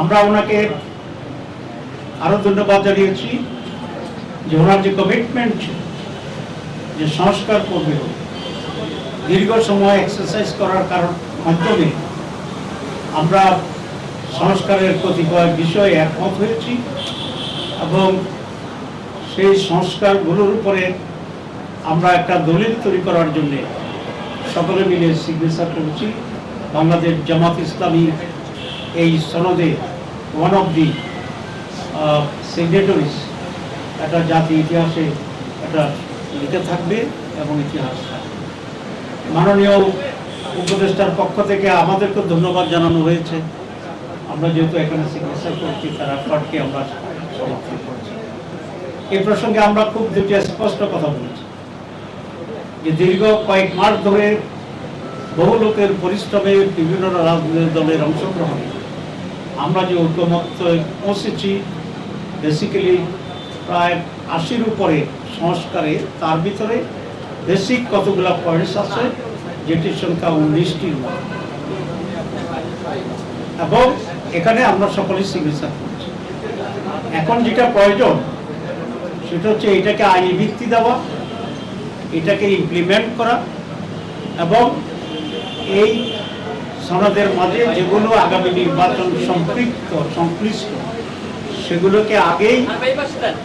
আমরা ওনাকে আরও ধন্যবাদ জানিয়েছি যে ওনার যে কমিটমেন্ট যে সংস্কার করবে, দীর্ঘ সময় এক্সারসাইজ করার কারণ মাধ্যমে আমরা সংস্কারের কতিপয় বিষয়ে একমত হয়েছি এবং সেই সংস্কারগুলোর উপরে আমরা একটা দলিল তৈরি করার জন্যে সকলে মিলে সিগনেচার করেছি। বাংলাদেশ জামাত ইসলামী এই সনদে ওয়ান অফ দি সিগনেটরিজ একটা জাতি ইতিহাসে একটা লিখে থাকবে এবং ইতিহাস থাকবে। মাননীয় উপদেষ্টার পক্ষ থেকে আমাদেরকে ধন্যবাদ জানানো হয়েছে। আমরা যেহেতু এখানে সিগনেচার করছি, তার এফার্টকে আমরা সমর্থন করছি। এই প্রসঙ্গে আমরা খুব দুটি স্পষ্ট কথা বলেছি যে দীর্ঘ কয়েক মাস ধরে বহু লোকের পরিশ্রমে বিভিন্ন রাজনৈতিক দলের অংশগ্রহণে আমরা যে ঐক্যমত্য পৌঁছেছি বেসিক্যালি প্রায় আশির উপরে সংস্কারে, তার ভিতরে বেসিক কতগুলো পয়েন্টস আছে, যেটির সংখ্যা উনিশটির এবং এখানে আমরা সকলে সিগনেচার করছি। এখন যেটা প্রয়োজন, সেটা হচ্ছে এটাকে আইনি ভিত্তি দেওয়া, এটাকে ইমপ্লিমেন্ট করা, এবং এই সনদের মাঝে যেগুলো আগামী নির্বাচন সম্পৃক্ত, সংশ্লিষ্ট, সেগুলোকে আগেই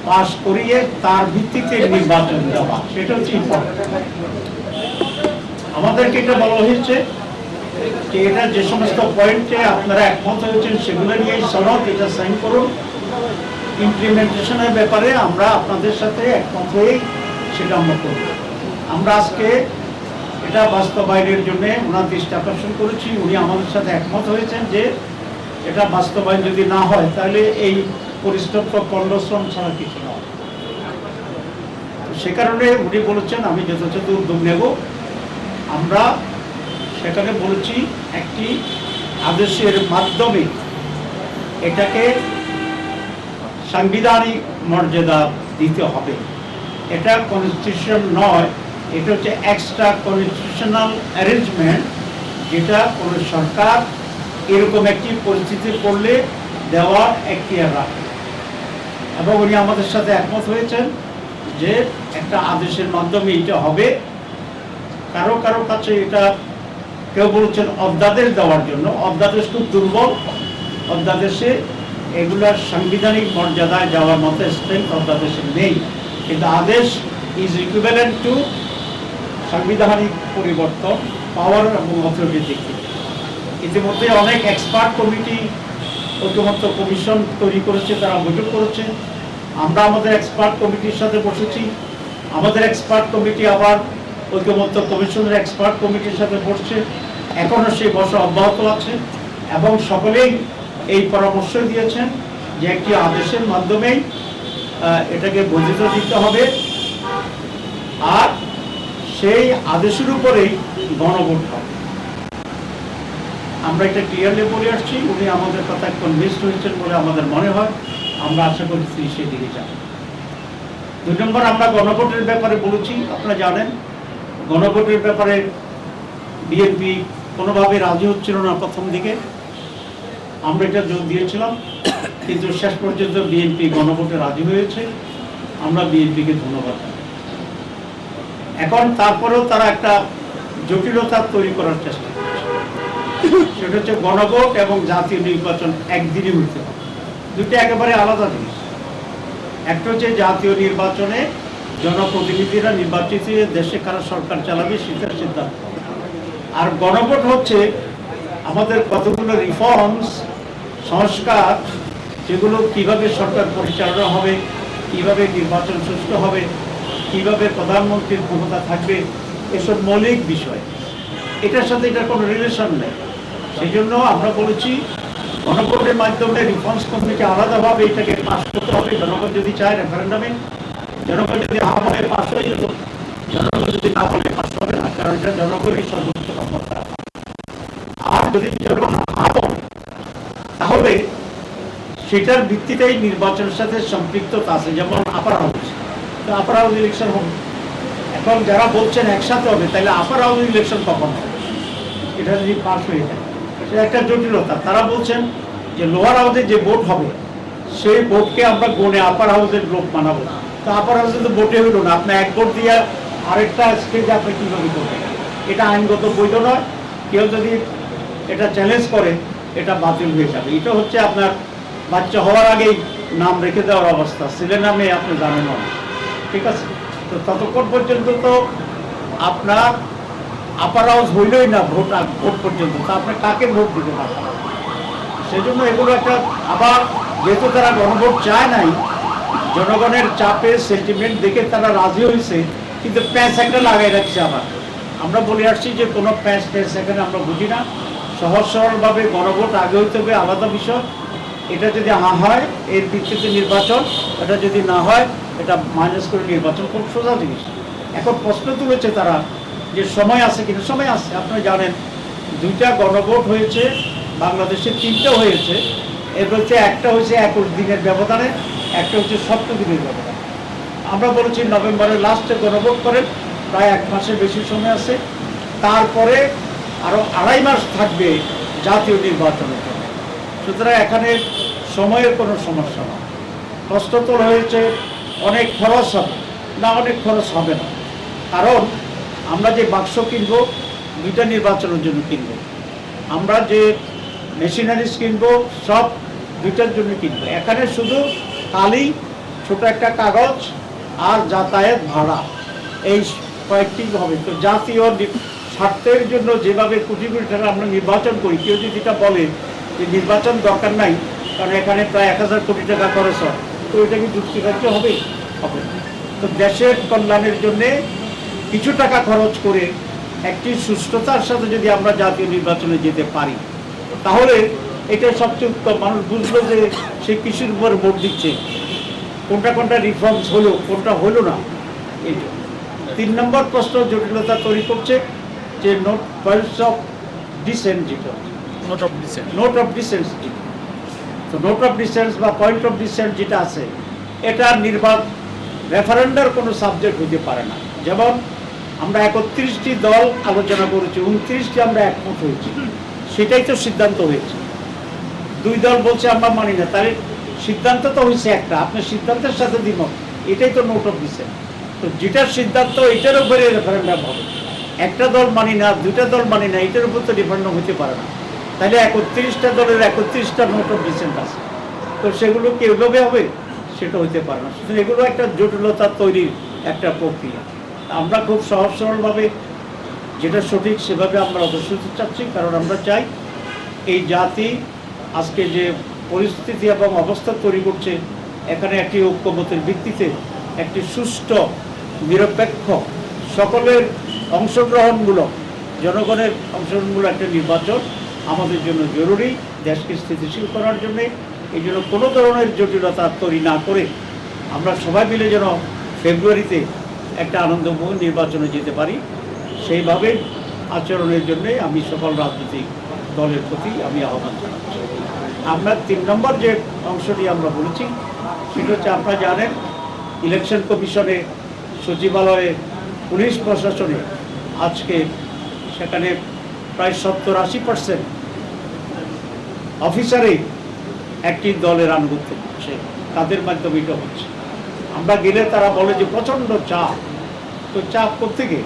পাশ করিয়ে তার ভিত্তিতে নির্বাচন দেওয়া। সেটা হচ্ছে আমাদেরকে এটা বলা হয়েছে যে এটা যে সমস্ত পয়েন্টে আপনারা একমত হয়েছেন, সেগুলো নিয়ে সনদ এটা সাইন করুন। ইমপ্লিমেন্টেশনের ব্যাপারে আমরা আপনাদের সাথে একমত হয়েই সেটা আমরা করব। আমরা আজকে এটা বাস্তবায়নের জন্য ওনার দৃষ্টি আকর্ষণ করেছি। উনি আমাদের সাথে একমত হয়েছেন যে এটা বাস্তবায়ন যদি না হয়, তাহলে এই পরিশ্রম পণ্যশ্রম ছাড়া কিছু না সে কারণে উনি বলেছেন, আমি যথাযথ উদ্যোগ নেব। আমরা সেখানে বলেছি, একটি আদেশের মাধ্যমে এটাকে সাংবিধানিক মর্যাদা দিতে হবে। এটা কনস্টিটিউশন নয় এটা হচ্ছে এক্সট্রা কনস্টিটিউশনাল অ্যারেঞ্জমেন্ট যেটা কোনো সরকার এরকম একটি পরিস্থিতি পড়লে দেওয়ার এখতিয়ার রাখে। এবং উনি আমাদের সাথে একমত হয়েছেন যে একটা আদেশের মাধ্যমে এটা হবে। কারও কারও কাছে এটা কেউ বলছেন অধ্যাদেশ দেওয়ার জন্য। অধ্যাদেশ খুব দুর্বল। অধ্যাদেশে এগুলার সাংবিধানিক মর্যাদায় যাওয়ার মতো স্ট্রেংথ অধ্যাদেশে নেই। কিন্তু আদেশ ইজ ইকুইভ্যালেন্ট টু সাংবিধানিক পরিবর্তন পাওয়ার এবং অথরিটির দিক ইতিমধ্যে অনেক এক্সপার্ট কমিটি ঐক্যমত্য কমিশন তৈরি করেছে, তারা বৈঠক করেছে। আমরা আমাদের এক্সপার্ট কমিটির সাথে বসেছি। আমাদের এক্সপার্ট কমিটি আবার ঐক্যমত্য কমিশনের এক্সপার্ট কমিটির সাথে বসছে। এখনও সেই বসা অব্যাহত আছে এবং সকলেই এই পরামর্শ দিয়েছেন যে একটি আদেশের মাধ্যমেই এটাকে বৈধতা দিতে হবে। আর সেই আদেশের উপরেই গণভোট হবে আমরা এটা ক্লিয়ারলি বলে আসছি, উনি আমাদের কথায় কনভিন্সড হয়েছেন বলে আমাদের মনে হয়। আমরা আশা করি তিনি সেদিকে যান। দুই নম্বর, আমরা গণভোটের ব্যাপারে বলেছি, আপনারা জানেন, গণভোটের ব্যাপারে বিএনপি কোনোভাবে রাজি হচ্ছিল না প্রথম দিকে। আমরা এটা জোর দিয়েছিলাম, কিন্তু শেষ পর্যন্ত বিএনপি গণভোটে রাজি হয়েছে। আমরা বিএনপিকে ধন্যবাদ এখন তারপরেও তারা একটা জটিলতা তৈরি করার চেষ্টা করছে। সেটা হচ্ছে গণভোট এবং জাতীয় নির্বাচন একদিনই হইতে হবে। দুটো একেবারে আলাদা জিনিস। একটা হচ্ছে জাতীয় নির্বাচনে জনপ্রতিনিধিরা নির্বাচিত দেশে কারা সরকার চালাবে সেটার সিদ্ধান্ত। আর গণভোট হচ্ছে আমাদের কতগুলো রিফর্মস সংস্কার, যেগুলো কীভাবে সরকার পরিচালনা হবে, কীভাবে নির্বাচন সুষ্ঠু হবে কীভাবে প্রধানমন্ত্রীর ক্ষমতা থাকবে, এসব মৌলিক বিষয়। এটার সাথে এটার কোনো রিলেশন নেই। সেই জন্য আমরা বলেছি, গণভোটের মাধ্যমে রিফর্মস কমিটি আলাদাভাবে এটাকে পাস করতে হবে। জনগণ যদি চায় রেফারেন্ডামে জনগণ যদি হা বলে পাস হয়ে যেত জনগণ যদি না বলে পাস হবে না, কারণ এটা জনগণই সর্বোচ্চ ক্ষমতা। আর যদি জনগণ বলে, তাহলে সেটার ভিত্তিতেই নির্বাচনের সাথে সম্পৃক্ততা আছে। যেমন আপার হাউস তো আপার হাউস ইলেকশন হবে। এখন যারা বলছেন একসাথে হবে তাহলে আপার হাউস ইলেকশন কখন হবে? এটা যদি পাস হয়ে যায়। সেটা একটা জটিলতা। তারা বলছেন যে লোয়ার হাউসে যে ভোট হবে, সেই ভোটকে আমরা গণে আপার হাউসের লোক বানাবো। তো আপার হাউসে তো ভোটে হইল না। আপনি এক ভোট দিয়ে আরেকটা স্টেজে আপনি কীভাবে করবেন? এটা আইনগত বৈধ নয়। কেউ যদি এটা চ্যালেঞ্জ করে, এটা বাতিল হয়ে যাবে। এটা হচ্ছে আপনার বাচ্চা হওয়ার আগেই নাম রেখে দেওয়ার অবস্থা। ছেলে নামে আপনি জানেন না। ঠিক আছে? তো ততক্ষণ পর্যন্ত তো আপনার আপার হাউস হইলই না ভোট ভোট পর্যন্ত। তা আপনি কাকে ভোট দিতে পারবেন সেই জন্য এগুলো একটা আবার যেহেতু তারা গণভোট চায় নাই, জনগণের চাপে সেন্টিমেন্ট দেখে তারা রাজি হয়েছে কিন্তু প্যাঁচ একটা লাগাই রাখছে আবার। আমরা বলে আসছি যে কোনো প্যাঁচ ট্যাঁচ এখানে আমরা বুঝি না। সহজ সরলভাবে গণভোট আগে হইতে হবে, আলাদা বিষয়। এটা যদি হা হয়, এর ভিত্তিতে নির্বাচন। এটা যদি না হয় এটা মাইনাস করে নির্বাচন খুব সোজা জিনিস। এখন প্রশ্ন তুলেছে তারা যে সময় আছে কিনা? সময় আছে, আপনারা জানেন, দুইটা গণভোট হয়েছে, বাংলাদেশে তিনটা হয়েছে। এর হচ্ছে একটা হয়েছে একুশ দিনের ব্যবধানে, একটা হচ্ছে সপ্তাহ দিনের ব্যবধানে। আমরা বলেছি নভেম্বরের লাস্টে গণভোট করেন, প্রায় এক মাসের বেশি সময় আছে। তারপরে আরও আড়াই মাস থাকবে জাতীয় নির্বাচনের জন্য। সুতরাং এখানে সময়ের কোনো সমস্যা না প্রশ্ন তোলা হয়েছে অনেক খরচ হবে। না, অনেক খরচ হবে না। কারণ আমরা যে বাক্স কিনবো দুইটা নির্বাচনের জন্য কিনবো, আমরা যে মেশিনারিজ কিনবো, সব দুইটার জন্য কিনবো। এখানে শুধু খালি ছোট একটা কাগজ আর যাতায়াত ভাড়া। এই কয়েকটি হবে। তো জাতীয় স্বার্থের জন্য যেভাবে কোটি কোটি টাকা আমরা নির্বাচন করি, কেউ যদি এটা বলে যে নির্বাচন দরকার নাই, কারণ এখানে প্রায় এক হাজার কোটি টাকা খরচ হয়। তো এটা কি যুক্তিকার্য হবে? হবে। তো দেশের কল্যাণের জন্যে কিছু টাকা খরচ করে একটি সুস্থতার সাথে যদি আমরা জাতীয় নির্বাচনে যেতে পারি তাহলে এটা সবচেয়ে উত্তম। মানুষ বুঝলো যে সে কৃষির উপর ভোট দিচ্ছে? কোনটা কোনটা রিফর্মস হলো কোনটা হলো না? এই। তিন নম্বর প্রশ্ন জটিলতা তৈরি করছে যে নোট পয়েন্টস অফ ডিসেন্ট যেটা। Note of dissent note of dissents তো নোট অফ ডিসেন্স বা পয়েন্ট অফ ডিসেন্স যেটা আছে, এটা নির্বাচন রেফারেন্ডার কোনো সাবজেক্ট হতে পারে না। যেমন, আমরা একত্রিশটি দল আলোচনা করেছি, উনত্রিশটি আমরা একমত হয়েছি। সেটাই তো সিদ্ধান্ত হয়েছে। দুই দল বলছে, আমরা মানি না। তাহলে সিদ্ধান্ত তো হয়েছে একটা আপনার সিদ্ধান্তের সাথে দ্বিমত। এটাই তো নোট অফ ডিসেন্স তো যেটার সিদ্ধান্ত, এটার উপরে রেফারেন্ডাম হবে। একটা দল মানি না দুটা দল মানি না, এটার উপর তো রেফারেন্ডাম হতে পারে না। তাহলে একত্রিশটা দলের একত্রিশটা নোট অফ ডিসেন্ট আছে। তো সেগুলো কি এভাবে হবে? সেটা হতে পারে না। সুতরাং এগুলো একটা জটিলতা তৈরির একটা প্রক্রিয়া। আমরা খুব সহজ সরলভাবে যেটা সঠিক সেভাবে আমরা হতে চাচ্ছি, কারণ আমরা চাই এই জাতি আজকে যে পরিস্থিতি এবং অবস্থা তৈরি করছে, এখানে একটি ঐক্যমতের ভিত্তিতে একটি সুষ্ঠু, নিরপেক্ষ, সকলের অংশগ্রহণমূলক, জনগণের অংশগ্রহণমূলক একটা নির্বাচন আমাদের জন্য জরুরি, দেশকে স্থিতিশীল করার জন্যে। এই জন্য কোনো ধরনের জটিলতা তৈরি না করে আমরা সবাই মিলে যেন ফেব্রুয়ারিতে একটা আনন্দময় নির্বাচনে যেতে পারি। সেইভাবে আচরণের জন্য আমি সকল রাজনৈতিক দলের প্রতি আমি আহ্বান জানাচ্ছি। আমরা তিন নম্বর যে অংশটি আমরা বলেছি, সেটা হচ্ছে আপনারা জানেন, ইলেকশন কমিশনে সচিবালয়ে পুলিশ প্রশাসনে আজকে সেখানে প্রায় সত্তর আশি পার্সেন্ট অফিসারে একটি দলের আনুগত্য করছে। তাদের মাধ্যমে এটা হচ্ছে। আমরা গেলে তারা বলে যে প্রচণ্ড চাপ। তো চাপ কোথেকে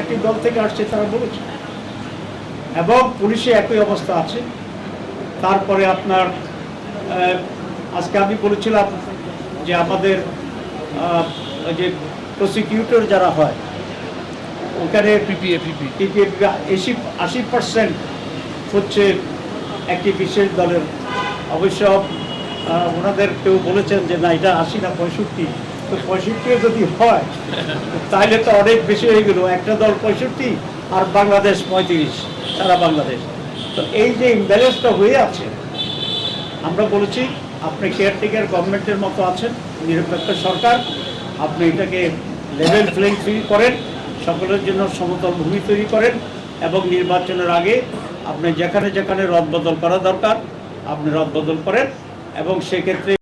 একটি দল থেকে আসছে তারা বলেছে। এবং পুলিশে একই অবস্থা আছে। তারপরে আপনার আজকে আমি বলেছিলাম যে আমাদের যে প্রসিকিউটর যারা হয় ওখানে পিপিএ পিপি আশি আশি পার্সেন্ট হচ্ছে একটি বিশেষ দলের অবশ্য ওনাদের কেউ বলেছেন যে, না, এটা আশি না পঁয়ষট্টি। তো পঁয়ষট্টিও যদি হয়, তাহলে তো অনেক বেশি হয়ে গেল। একটা দল পঁয়ষট্টি আর বাংলাদেশ পঁয়ত্রিশ, সারা বাংলাদেশ। তো এই যে ইমব্যালেন্সটা হয়ে আছে, আমরা বলেছি, আপনি কেয়ারটেকার গভর্নমেন্টের মতো আছেন, নিরপেক্ষ সরকার, আপনি এটাকে লেভেল প্লেইং ফিল্ড করেন, সকলের জন্য সমতল ভূমি তৈরি করেন এবং নির্বাচনের আগে আপনি যেখানে যেখানে রদবদল করা দরকার আপনি রদবদল করেন এবং সেক্ষেত্রে